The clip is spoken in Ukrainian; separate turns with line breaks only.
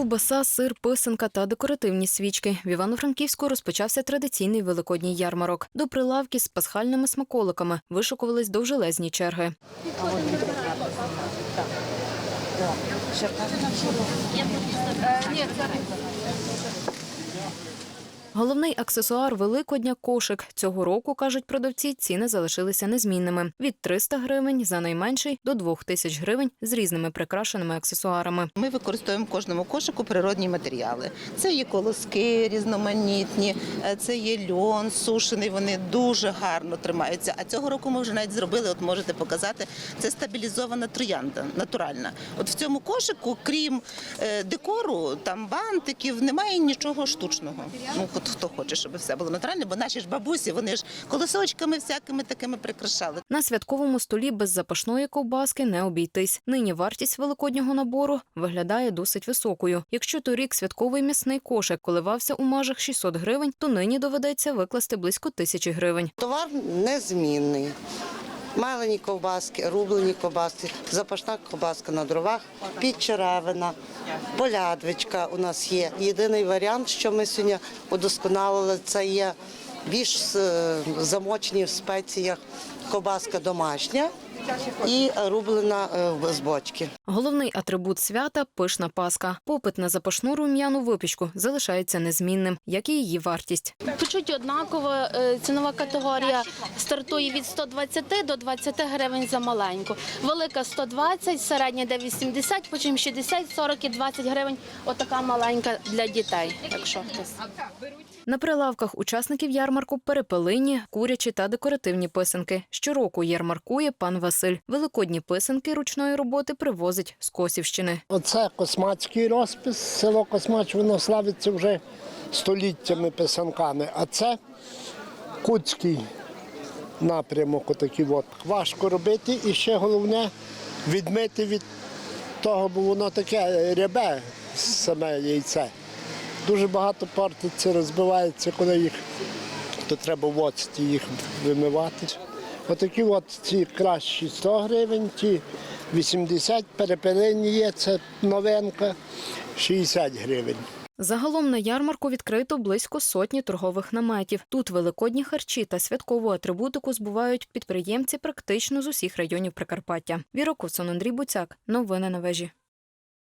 Ковбаса, сир, писанка та декоративні свічки. В Івано-Франківську розпочався традиційний великодній ярмарок. До прилавки з пасхальними смаколиками вишукувались довжелезні черги. Головний аксесуар Великодня кошик. Цього року, кажуть продавці, ціни залишилися незмінними від 300 гривень за найменший до 2000 гривень з різними прикрашеними аксесуарами.
Ми використовуємо в кожному кошику природні матеріали. Це є колоски різноманітні, е, це є льон сушений. Вони дуже гарно тримаються. А цього року ми вже навіть зробили. От можете показати, це стабілізована троянда, натуральна. От в цьому кошику, крім е, декору, там бантиків, немає нічого штучного. От хто хоче, щоб все було натуральне, бо наші ж бабусі, вони ж колосочками всякими такими прикрашали.
На святковому столі без запашної ковбаски не обійтись. Нині вартість великоднього набору виглядає досить високою. Якщо торік святковий м'ясний кошик коливався у межах 600 гривень, то нині доведеться викласти близько тисячі гривень.
Товар незмінний. Малені ковбаски, рублені ковбаски, запашна ковбаска на дровах, підчеревина, полядвичка у нас є. Єдиний варіант, що ми сьогодні удосконалили, це є більш е, замочені в спеціях ковбаска домашня і рублена е, з бочки.
Головний атрибут свята пишна паска. Попит на запашну рум'яну випічку залишається незмінним, як і її вартість.
По чуті однаково е, цінова категорія стартує від 120 до 20 гривень за маленьку. Велика 120, середня де 80, потім 60, 40 і 20 гривень. Отака маленька для дітей, якщо хтось.
На прилавках учасників ярмарку перепелині, курячі та декоративні писанки. Щороку ярмаркує пан Василь. Великодні писанки ручної роботи привозить з Косівщини.
Оце космацький розпис. Село Космач, воно славиться вже століттями писанками. А це куцький напрямок. Отакий от. Важко робити і ще головне відмити від того, бо воно таке рябе саме яйце. Дуже багато портиться, розбивається, коли їх, то треба в оцті їх вимивати. Отакі от ці кращі 100 гривень, ті 80, перепелені є, це новинка, 60 гривень.
Загалом на ярмарку відкрито близько сотні торгових наметів. Тут великодні харчі та святкову атрибутику збувають підприємці практично з усіх районів Прикарпаття. Віра Ковсон, Андрій Буцяк. Новини на вежі.